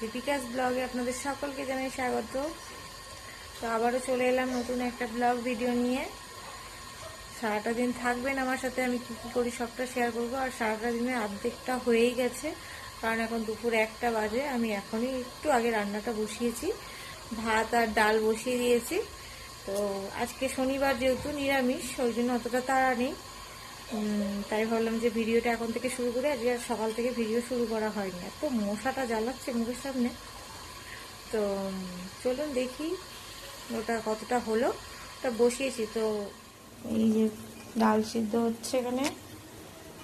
দীপিকাস ব্লগে আপনাদের সকলকে জানাই স্বাগত। তো আবারও চলে এলাম নতুন একটা ব্লগ ভিডিও নিয়ে। সারাটা দিন থাকবেন আমার সাথে, আমি কি কি করি সবটা শেয়ার করব। আর সারাটা দিনের অর্ধেকটা হয়েই গেছে, কারণ এখন দুপুর একটা বাজে, আমি এখনই একটু আগে রান্নাটা বসিয়েছি। ভাত আর ডাল বসিয়ে দিয়েছি। তো আজকে শনিবার যেহেতু নিরামিষ, ওই জন্য অতটা তাড়া নেই। তাই ভাবলাম যে ভিডিওটা এখন থেকে শুরু করে। আজকে আর সকাল থেকে ভিডিও শুরু করা হয়নি। এত মশাটা জ্বালাচ্ছে মুখের সামনে। তো চলুন দেখি ওটা কতটা হলো। ওটা বসিয়েছি, তো এই যে ডাল সিদ্ধ হচ্ছে এখানে।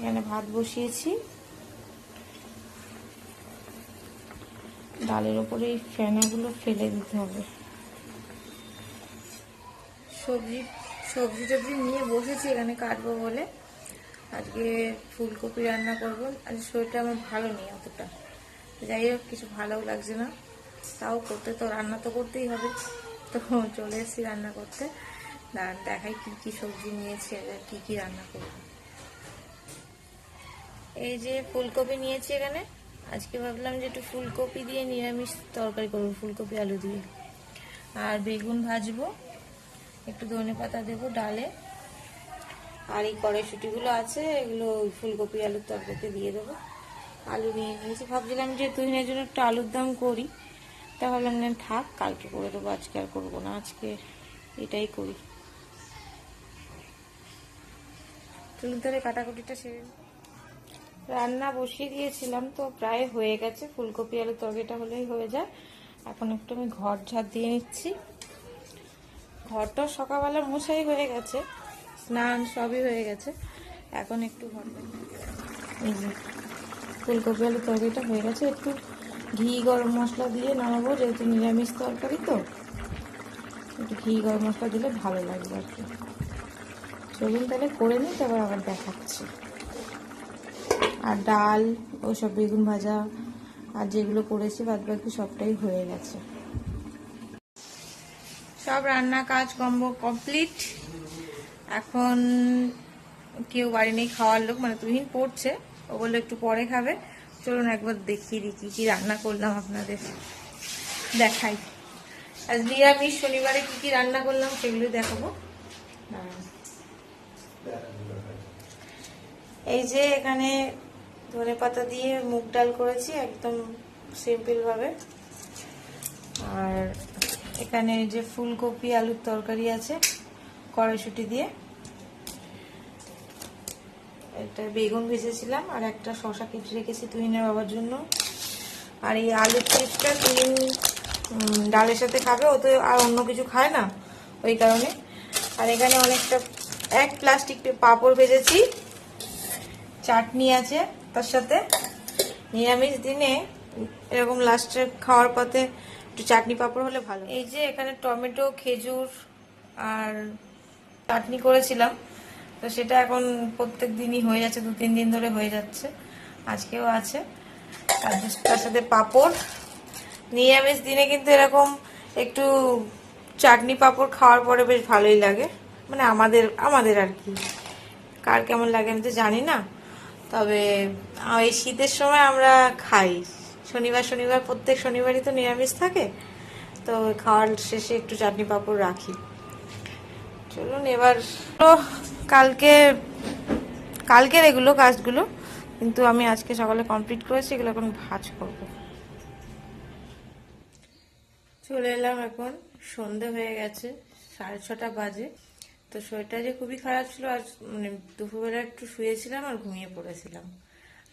এখানে ভাত বসিয়েছি। ডালের ওপরে এই ফেনাগুলো ফেলে দিতে হবে। সবজি সবজি টবজি নিয়ে বসেছি এখানে কাটবো বলে। আজকে ফুলকপি রান্না করব। আজ শরীরটা আমার ভালো নেই অতটা। যাই হোক, কিছু ভালো লাগছে না। তাও করতে তো, রান্না তো করতেই হবে। তো চলে এসেছি রান্না করতে। দেখাই কি কি সবজি নিয়েছি আর কি কি রান্না করব। এই যে ফুলকপি নিয়েছি এখানে। আজকে ভাবলাম যে একটু ফুলকপি দিয়ে নিরামিষ তরকারি করব, ফুলকপি আলু দিয়ে। আর বেগুন ভাজবো, একটু ধনে পাতা দেবো, ডালে। আর এই কড়াইশুটিগুলো আছে এগুলো ফুলকপি আলুর তরকারিতে দিয়ে দেবো। আলু নিয়ে নিয়েছি। ভাবছিলাম যে তুহিনের জন্য একটু আলুর দাম করি। তা ভাবলাম না থাক কালকে করে দেবো আজকে আর করব না আজকে এটাই করি। চলুন তাহলে কাটাকুটিটা সেরে। রান্না বসিয়ে দিয়েছিলাম তো প্রায় হয়ে গেছে। ফুলকপি আলু তরকারিটা হলেই হয়ে যায়। এখন একটু আমি ঘর ঝাড় দিয়ে নিচ্ছি। ঘরটা সকালবেলা মশাই হয়ে গেছে। স্নান সবই হয়ে গেছে। এখন একটু ফুলকপি আলু তরকারিটা হয়ে গেছে। একটু ঘি, গরম মশলা দিয়ে নামাবো, যেহেতু নিরামিষ তরকারি তো। একটু ঘি, গরম মশলা দিলে ভালো লাগবে আর কি। চলুন তাহলে করে নিই, তারপর আবার দেখাচ্ছি। আর ডাল, ওইসব বেগুন ভাজা আর যেগুলো করেছি বাদ বাকি সবটাই হয়ে গেছে। সব রান্না কাজ কম্ব কমপ্লিট এখন কেউ বাড়ি নেই, খাওয়ার লোক মানে তুহিন পড়ছে। ও বলল, একটু পরে খাবে। চলুন একবার দেখিয়ে দিই কি কি রান্না করলাম আপনাদের। দেখাই। আজ নিরামিষ শনিবারে কি কি রান্না করলাম সেগুলো দেখাবো। এই যে এখানে ধনে পাতা দিয়ে মুগ ডাল করেছি, একদম সিম্পল ভাবে। আর এখানে যে ফুলকপি, আলুর তরকারি আছে, কড়াইশুটি দিয়ে। একটা বেগুন ভেজেছিলাম আর একটা শশা কেটে রেখেছি তুহিনের বাবার জন্য। আর এই আলুর চিপসটা তুহিন ডালের সাথে খাবে, ও তো আর অন্য কিছু খায় না ওই কারণে। আর এখানে অনেকটা, এক প্লাস্টিক পাঁপড় ভেজেছি, চাটনি আছে তার সাথে। নিরামিষ দিনে এরকম লাস্টে খাওয়ার পথে একটু চাটনি পাঁপড় হলে ভালো। এই যে এখানে টমেটো, খেজুর আর চাটনি করেছিলাম তো সেটা এখন প্রত্যেক দিনই হয়ে যাচ্ছে, দু, তিন দিন ধরে হয়ে যাচ্ছে, আজকেও আছে। তার সাথে পাঁপড়। নিরামিষ দিনে কিন্তু এরকম একটু চাটনি পাঁপড় খাওয়ার পরে বেশ ভালোই লাগে। মানে আমাদের আমাদের আর কি। কার কেমন লাগে আমি তো জানি না। তবে এই শীতের সময় আমরা খাই। শনিবার শনিবার, প্রত্যেক শনিবারই তো নিরামিষ থাকে। তো খাওয়ার শেষে একটু চাটনি পাঁপড় রাখি। চলুন এবার কালকে, কালকের এগুলো কাজগুলো, কিন্তু আমি আজকে সকালে কমপ্লিট করেছি, এগুলো এখন ভাজ করব। চলে এলাম এখন, সন্ধে হয়ে গেছে, সাড়ে ছটা বাজে। তো শরীরটা যে খুবই খারাপ ছিল আর মানে দুপুরবেলা একটু শুয়েছিলাম আর ঘুমিয়ে পড়েছিলাম।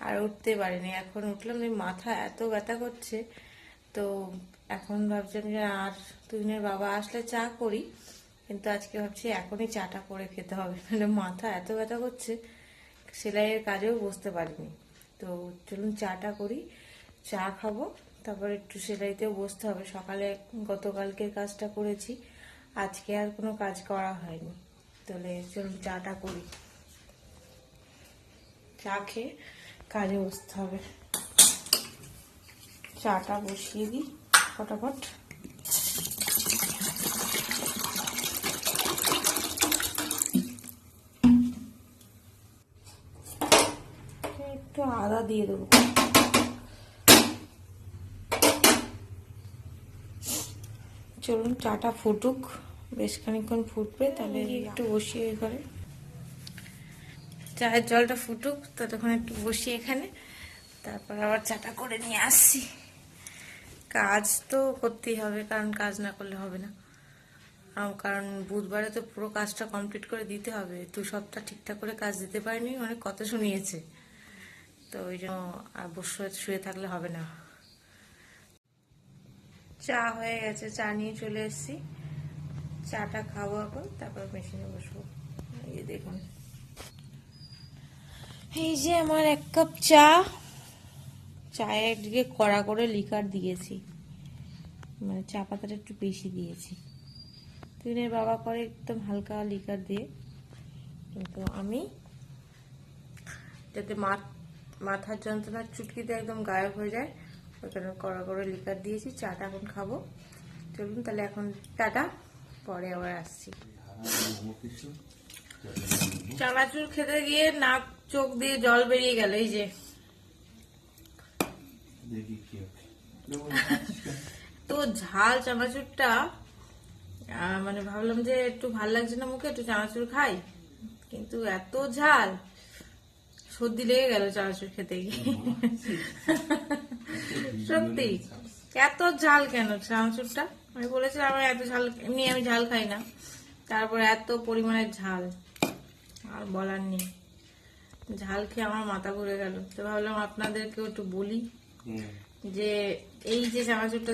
আর উঠতে পারিনি, এখন উঠলাম, এই মাথা এত ব্যথা করছে। তো এখন ভাবছিলাম যে আর তুহিনের বাবা আসলে চা করি। কিন্তু আজকে ভাবছি এখনই চাটা করে খেতে হবে মানে মাথা এত ব্যথা করছে, সেলাইয়ের কাজেও বসতে পারিনি। তো চলুন চাটা করি, চা খাব, তারপর একটু সেলাইতেও বসতে হবে। সকালে গতকালকের কাজটা করেছি, আজকে আর কোনো কাজ করা হয়নি। তাহলে চলুন চাটা করি। চা খেয়ে কাজে বসতে হবে। চাটা বসিয়ে দিই, ফটাফট। আদা দিয়ে দেবো। চলুন চাটা ফুটুক বেশ খানিকক্ষণ ফুটবে তাহলে একটু বসিয়ে ঘরে চায়ের জলটা ফুটুক ততক্ষণ একটু বসি এখানে তারপর আবার চাটা করে নিয়ে আসছি কাজ তো করতেই হবে কারণ কাজ না করলে হবে না। কারণ বুধবারে তো পুরো কাজটা কমপ্লিট করে দিতে হবে দু সপ্তাহ ঠিকঠাক করে কাজ দিতে পারিনি অনেক কথা শুনিয়েছে। ওই জন্য বসে শুয়ে থাকলে হবে না। চা হয়ে গেছে, চা নিয়ে চলে এসেছি। চাটা খাব এখন, তারপর মেশিনে বসবো। এই দেখুন। এই যে আমার এক কাপ চা। চায়ের দিকে কড়া করে লিকার দিয়েছি। মানে চা পাতাটা একটু বেশি দিয়েছি। তুইনের বাবা করে একদম হালকা লিকার দিয়ে। কিন্তু আমি যাতে মাথ- মাথার যন্ত্রণার চুটকিতে একদম গায়েব হয়ে যায়। ওই কারণে কড়া করে লিকার দিয়েছি চাটা এখন খাব। চলুন তাহলে এখন টাটা পরে আবার আসছি। চানাচুর খেতে গিয়ে নাক চোখ দিয়ে জল বেরিয়ে গেল এই যে। তো ঝাল চানাচুরটা মানে ভাবলাম যে একটু ভালো লাগছে না মুখে একটু চানাচুর খাই। কিন্তু এত ঝাল সর্দি লেগে গেল চানাচুর খেতে গিয়ে। সত্যি। এত ঝাল কেন চানাচুরটা? আমি বলেছিলাম আমার এত ঝাল এমনি আমি ঝাল খাই না। তারপর এত পরিমাণের ঝাল। আর বলার নেই। ঝাল খেয়ে আমার মাথা ঘুরে গেল। তো ভাবলাম আপনাদেরকেও একটু বলি যে এই যে চানাচুরটা